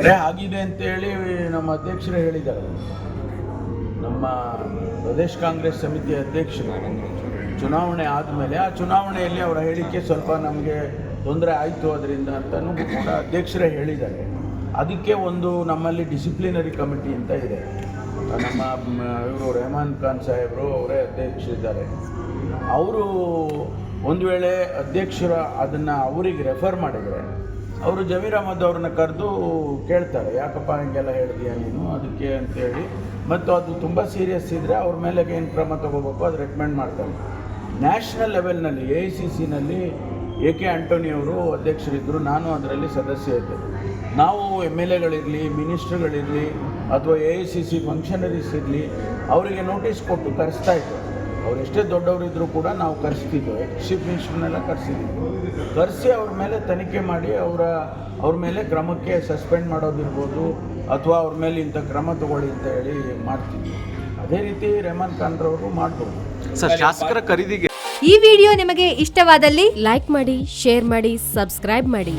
ಕೆರೆ ಆಗಿದೆ ಅಂತೇಳಿ ನಮ್ಮ ಅಧ್ಯಕ್ಷರು ಹೇಳಿದ್ದಾರೆ. ನಮ್ಮ ಪ್ರದೇಶ್ ಕಾಂಗ್ರೆಸ್ ಸಮಿತಿ ಅಧ್ಯಕ್ಷರು ಚುನಾವಣೆ ಆದಮೇಲೆ, ಆ ಚುನಾವಣೆಯಲ್ಲಿ ಅವರ ಹೇಳಿಕೆ ಸ್ವಲ್ಪ ನಮಗೆ ತೊಂದರೆ ಆಯಿತು ಅದರಿಂದ ಅಂತಲೂ ಕೂಡ ಅಧ್ಯಕ್ಷರೇ ಹೇಳಿದ್ದಾರೆ. ಅದಕ್ಕೆ ಒಂದು ನಮ್ಮಲ್ಲಿ ಡಿಸಿಪ್ಲಿನರಿ ಕಮಿಟಿ ಅಂತ ಇದೆ. ನಮ್ಮ, ಇವರು ರೆಹಮಾನ್ ಖಾನ್ ಸಾಹೇಬರು ಅವರೇ ಅಧ್ಯಕ್ಷರಿದ್ದಾರೆ ಅವರು ಒಂದು ವೇಳೆ ಅಧ್ಯಕ್ಷರ ಅದನ್ನು ಅವರಿಗೆ ರೆಫರ್ ಮಾಡಿದರೆ ಅವರು ಜಮೀರ್ ಅಹಮದ್ ಅವ್ರನ್ನ ಕರೆದು ಕೇಳ್ತಾರೆ, ಯಾಕಪ್ಪ ಹಿಂಗೆಲ್ಲ ಹೇಳಿದ್ಯಾ ನೀನು? ಅದಕ್ಕೆ ಅಂತೇಳಿ. ಮತ್ತು ಅದು ತುಂಬ ಸೀರಿಯಸ್ ಇದ್ದರೆ ಅವ್ರ ಮೇಲೆ ಏನು ಕ್ರಮ ತಗೋಬೇಕು ಅದು ರೆಕಮೆಂಡ್ ಮಾಡ್ತಾರೆ. ನ್ಯಾಷನಲ್ ಲೆವೆಲ್ನಲ್ಲಿ ಎ ಐ ಸಿ ಸಿನಲ್ಲಿ ಎ ಕೆ ಆಂಟೋನಿ ಅವರು ಅಧ್ಯಕ್ಷರಿದ್ದರು ನಾನು ಅದರಲ್ಲಿ ಸದಸ್ಯ ಇದ್ದೆ. ನಾವು ಎಂ ಎಲ್ ಎಗಳಿರಲಿ ಮಿನಿಸ್ಟ್ರುಗಳಿರಲಿ ಅಥವಾ A I C C functionaries ಇರಲಿ, ಅವರಿಗೆ ನೋಟಿಸ್ ಕೊಟ್ಟು ಕರೆಸ್ತಾ ಇದ್ದರು ಅವ್ರು ಎಷ್ಟೇ ದೊಡ್ಡವರಿದ್ದರೂ ಕೂಡ ನಾವು ಕರೆಸ್ತಿದ್ವು. ಚೀಫ್ ಮಿನಿಸ್ಟರ್ನೆಲ್ಲ ಕರೆಸಿದ್ವಿ. ಕರೆಸಿ ಅವ್ರ ಮೇಲೆ ತನಿಖೆ ಮಾಡಿ ಅವರ ಅವ್ರ ಮೇಲೆ ಕ್ರಮಕ್ಕೆ ಸಸ್ಪೆಂಡ್ ಮಾಡೋದಿರ್ಬೋದು ಅಥವಾ ಅವ್ರ ಮೇಲೆ ಇಂಥ ಕ್ರಮ ತಗೊಳ್ಳಿ ಅಂತ ಹೇಳಿ ಮಾಡ್ತಿದ್ವಿ. ಅದೇ ರೀತಿ ರೆಹಮಾನ್ ಖಾನ್ರವರು ಮಾಡ್ಬೋದು. ಸರ್ ಶಾಸಕರ ಖರೀದಿಗೆ ಈ ವಿಡಿಯೋ ನಿಮಗೆ ಇಷ್ಟವಾದಲ್ಲಿ ಲೈಕ್ ಮಾಡಿ ಶೇರ್ ಮಾಡಿ ಸಬ್ಸ್ಕ್ರೈಬ್ ಮಾಡಿ.